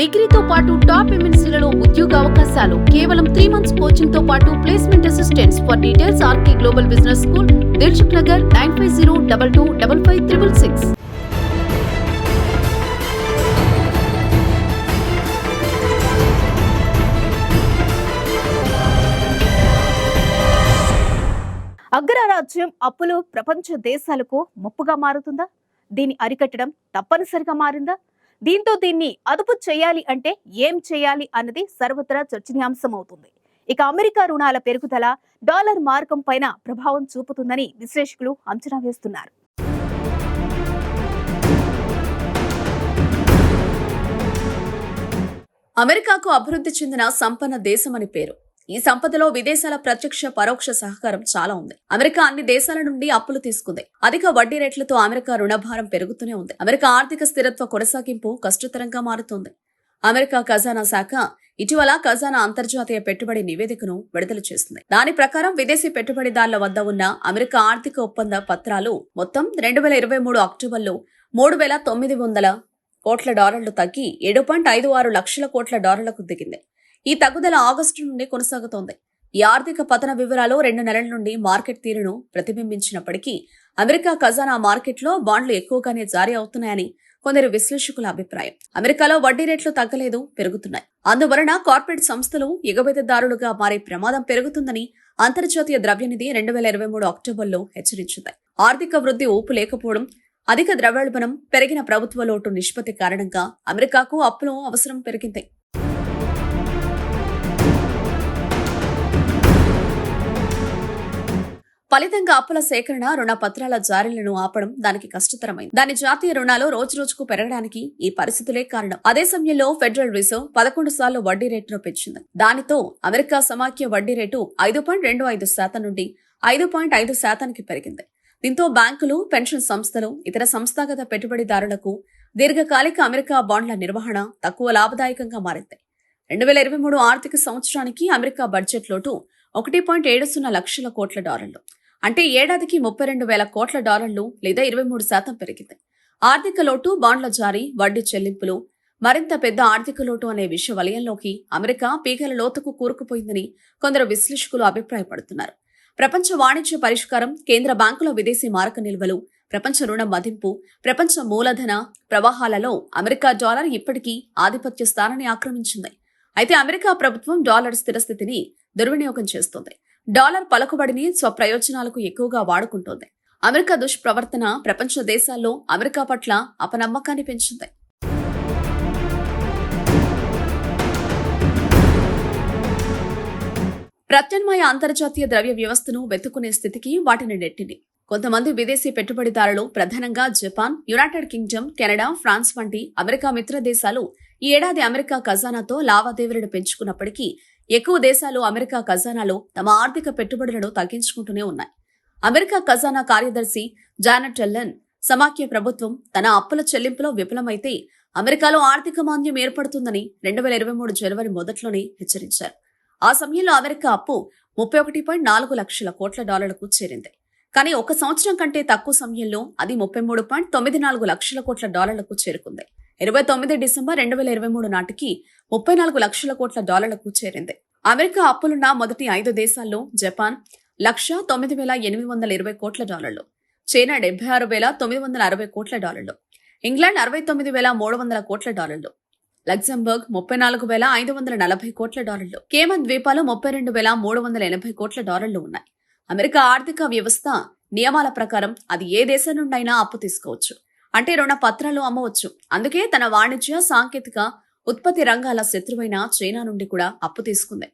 డిగ్రీతో పాటు టాప్ ఎంఎన్సీలలో ఉద్యోగ అవకాశాలు. కేవలం త్రీ మంత్స్ కోచింగ్తో పాటు placement assistance for details RK global business school Dilsukhnagar nine five zero double two double five triple six అగ్రరాజ్యం అప్పులు ప్రపంచ దేశాలకు ముప్పుగా మారుతుందా? దీని అరికట్టడం తప్పనిసరిగా మారిందా? దీంతో దీన్ని అదుపు చేయాలి అంటే ఏం చేయాలి అన్నది సర్వత్రా చర్చనీయాంశం అవుతుంది ఇక అమెరికా రుణాల పెరుగుదల డాలర్ మార్గం పైన ప్రభావం చూపుతుందని విశ్లేషకులు అంచనా వేస్తున్నారు. అమెరికాకు అభివృద్ధి చెందిన సంపన్న దేశమని పేరు. ఈ సంపదలో విదేశాల ప్రత్యక్ష పరోక్ష సహకారం చాలా ఉంది. అమెరికా అన్ని దేశాల నుండి అప్పులు తీసుకుంది. అధిక వడ్డీ రేట్లతో అమెరికా రుణభారం పెరుగుతూనే ఉంది. అమెరికా ఆర్థిక స్థిరత్వ కొనసాగింపు కష్టతరంగా మారుతోంది. అమెరికా ఖజానా శాఖ ఇటీవల ఖజానా అంతర్జాతీయ పెట్టుబడి నివేదికను విడుదల చేస్తుంది దాని ప్రకారం విదేశీ పెట్టుబడిదారుల వద్ద ఉన్న అమెరికా ఆర్థిక ఒప్పంద పత్రాలు మొత్తం రెండు వేల ఇరవై మూడు అక్టోబర్లో మూడు వేల తొమ్మిది వందల కోట్ల డాలర్లు తగ్గి ఏడు పాయింట్ ఐదు ఆరు లక్షల కోట్ల డాలర్లకు దిగింది. ఈ తగ్గుదల ఆగస్టు నుండి కొనసాగుతోంది. ఈ ఆర్థిక పతన వివరాలు రెండు నెలల నుండి మార్కెట్ తీరును ప్రతిబింబించినప్పటికీ అమెరికా ఖజానా మార్కెట్లో బాండ్లు ఎక్కువగానే జారీ అవుతున్నాయని కొందరు విశ్లేషకుల అభిప్రాయం. అమెరికాలో వడ్డీ రేట్లు తగ్గలేదు పెరుగుతున్నాయి. అందువలన కార్పొరేట్ సంస్థలు ఎగబెదదారులుగా మారే ప్రమాదం పెరుగుతుందని అంతర్జాతీయ ద్రవ్యనిధి రెండు వేల ఇరవై మూడు అక్టోబర్లో హెచ్చరించింది. ఆర్థిక వృద్ధి ఊపు లేకపోవడం అధిక ద్రవ్యోల్బణం పెరిగిన ప్రభుత్వ లోటు నిష్పత్తి కారణంగా అమెరికాకు అప్పులు అవసరం పెరిగింది. ఫలితంగా అప్పుల సేకరణ రుణ పత్రాల జారీలను ఆపడం దానికి కష్టతరమైంది. దాని జాతీయ రుణాలు రోజు రోజుకు పెరగడానికి ఈ పరిస్థితులే కారణం. అదే సమయంలో ఫెడరల్ రిజర్వ్ పదకొండు సార్లు వడ్డీ రేటును పెంచింది. దానితో అమెరికా సమాఖ్య వడ్డీ రేటు ఐదు పాయింట్ రెండు ఐదు శాతం నుండి ఐదు పాయింట్ ఐదు శాతానికి పెరిగింది. దీంతో బ్యాంకులు పెన్షన్ సంస్థలు ఇతర సంస్థాగత పెట్టుబడిదారులకు దీర్ఘకాలిక అమెరికా బాండ్ల నిర్వహణ తక్కువ లాభదాయకంగా మారింది. రెండు వేల ఇరవై మూడు ఆర్థిక సంవత్సరానికి అమెరికా బడ్జెట్ లోటు ఒకటి పాయింట్ ఏడు సున్నా లక్షల కోట్ల డాలర్లు. అంటే ఏడాదికి ముప్పై రెండు వేల కోట్ల డాలర్లు లేదా ఇరవై మూడు శాతం పెరిగింది. ఆర్థిక లోటు బాండ్ల జారీ వడ్డీ చెల్లింపులు మరింత పెద్ద ఆర్థిక లోటు అనే విషయ వలయంలోకి అమెరికా పీకల లోతుకు కూరుకుపోయిందని కొందరు విశ్లేషకులు అభిప్రాయపడుతున్నారు. ప్రపంచ వాణిజ్య పరిష్కారం కేంద్ర బ్యాంకుల విదేశీ మారక నిల్వలు ప్రపంచ రుణ మదింపు ప్రపంచ మూలధన ప్రవాహాలలో అమెరికా డాలర్ ఇప్పటికీ ఆధిపత్య స్థానాన్ని ఆక్రమించింది. అయితే అమెరికా ప్రభుత్వం డాలర్ స్థిరస్థితిని దుర్వినియోగం చేస్తోంది. డాలర్ పలుకుబడిని స్వప్రయోజనాలకు ఎక్కువగా వాడుకుంటోంది. అమెరికా దుష్ప్రవర్తన ప్రపంచ దేశాల్లో అమెరికా పట్ల అపనమ్మకాన్ని పెంచింది. ప్రత్యామ్నాయ అంతర్జాతీయ ద్రవ్య వ్యవస్థను వెతుకునే స్థితికి వాటిని నెట్టింది. కొంతమంది విదేశీ పెట్టుబడిదారులు ప్రధానంగా Japan United Kingdom Canada France వంటి అమెరికా మిత్ర దేశాలు ఈ ఏడాది అమెరికా ఖజానాతో లావాదేవీలను పెంచుకున్నప్పటికీ ఎక్కువ దేశాలు అమెరికా ఖజానాలో తమ ఆర్థిక పెట్టుబడులను తగ్గించుకుంటూనే ఉన్నాయి. అమెరికా ఖజానా కార్యదర్శి జానట్ టెల్లన్ సమాఖ్య ప్రభుత్వం తన అప్పుల చెల్లింపులో విఫలమైతే అమెరికాలో ఆర్థిక మాంద్యం ఏర్పడుతుందని రెండు వేల ఇరవై మూడు జనవరి మొదట్లోనే హెచ్చరించారు. ఆ సమయంలో అమెరికా అప్పు ముప్పై ఒకటి పాయింట్ నాలుగు లక్షల కోట్ల డాలర్లకు చేరింది. కానీ ఒక సంవత్సరం కంటే తక్కువ సమయంలో అది ముప్పై మూడు పాయింట్ తొమ్మిది నాలుగు లక్షల కోట్ల డాలర్లకు చేరుకుంది. ఇరవై తొమ్మిది డిసెంబర్ రెండు వేల ఇరవై మూడు నాటికి ముప్పై నాలుగు లక్షల కోట్ల డాలర్లకు చేరింది. అమెరికా అప్పులున్న మొదటి ఐదు దేశాల్లో జపాన్ లక్ష తొమ్మిది వేల ఎనిమిది వందల ఇరవై కోట్ల డాలర్లు చైనా డెబ్బై ఆరు వేల తొమ్మిది వందల అరవై కోట్ల డాలర్లు ఇంగ్లాండ్ అరవై తొమ్మిది వేల మూడు వందల కోట్ల డాలర్లు లగ్జంబర్గ్ ముప్పై నాలుగు వేల ఐదు వందల నలభై కోట్ల డాలర్లు కేమన్ ద్వీపాలు ముప్పై రెండు వేల మూడు వందల ఎనభై కోట్ల డాలర్లు ఉన్నాయి. అమెరికా ఆర్థిక వ్యవస్థ నియమాల ప్రకారం అది ఏ దేశం నుండైనా అప్పు తీసుకోవచ్చు. అంటే రుణ పత్రాలు అమ్మవచ్చు. అందుకే తన వాణిజ్య సాంకేతిక ఉత్పత్తి రంగాల శత్రువైన చైనా నుండి కూడా అప్పు తీసుకుంది.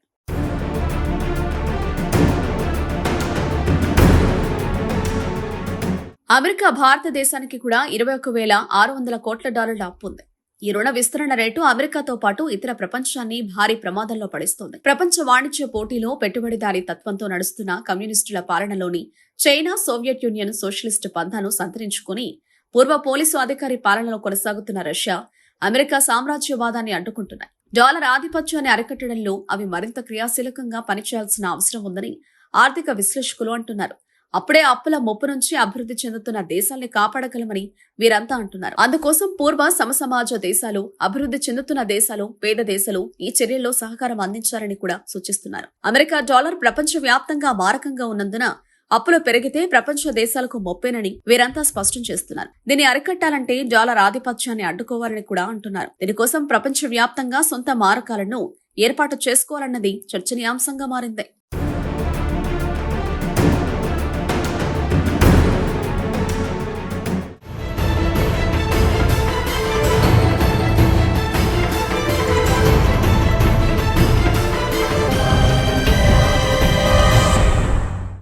అమెరికా భారతదేశానికి కూడా ఇరవై ఒక వేల ఆరు వందల కోట్ల డాలర్ల అప్పు ఉంది. ఈ రుణ విస్తరణ రేటు అమెరికాతో పాటు ఇతర ప్రపంచాన్ని భారీ ప్రమాదంలో పడిస్తోంది. ప్రపంచ వాణిజ్య పోటీలో పెట్టుబడిదారీ తత్వంతో నడుస్తున్న కమ్యూనిస్టుల పాలనలోని చైనా సోవియట్ యూనియన్ సోషలిస్టు పంథాను సంతరించుకుని పూర్వ పోలీసు అధికారి పాలనలో కొనసాగుతున్న రష్యా అమెరికా సామ్రాజ్యవాదాన్ని అడ్డుకుంటున్నాయి. డాలర్ ఆధిపత్యాన్ని అరికట్టడంలో అవి మరింత క్రియాశీలకంగా పనిచేయాల్సిన అవసరం ఉందని ఆర్థిక విశ్లేషకులు అంటున్నారు. అప్పుడే అప్పుల ముప్పు నుంచి అభివృద్ధి చెందుతున్న దేశాల్ని కాపాడగలమని వీరంతా అంటున్నారు. అందుకోసం పూర్వ సమసమాజ దేశాలు అభివృద్ధి చెందుతున్న దేశాలు పేద దేశాలు ఈ చర్యల్లో సహకారం అందించాలని కూడా సూచిస్తున్నారు. అమెరికా డాలర్ ప్రపంచ వ్యాప్తంగా మారకంగా ఉన్నందున అప్పులు పెరిగితే ప్రపంచ దేశాలకు మొప్పేనని వీరంతా స్పష్టం చేస్తున్నారు. దీన్ని అరికట్టాలంటే డాలర్ ఆధిపత్యాన్ని అడ్డుకోవాలని కూడా అంటున్నారు. దీనికోసం ప్రపంచ వ్యాప్తంగా సొంత మారకాలను ఏర్పాటు చేసుకోవాలన్నది చర్చనీయాంశంగా మారింది.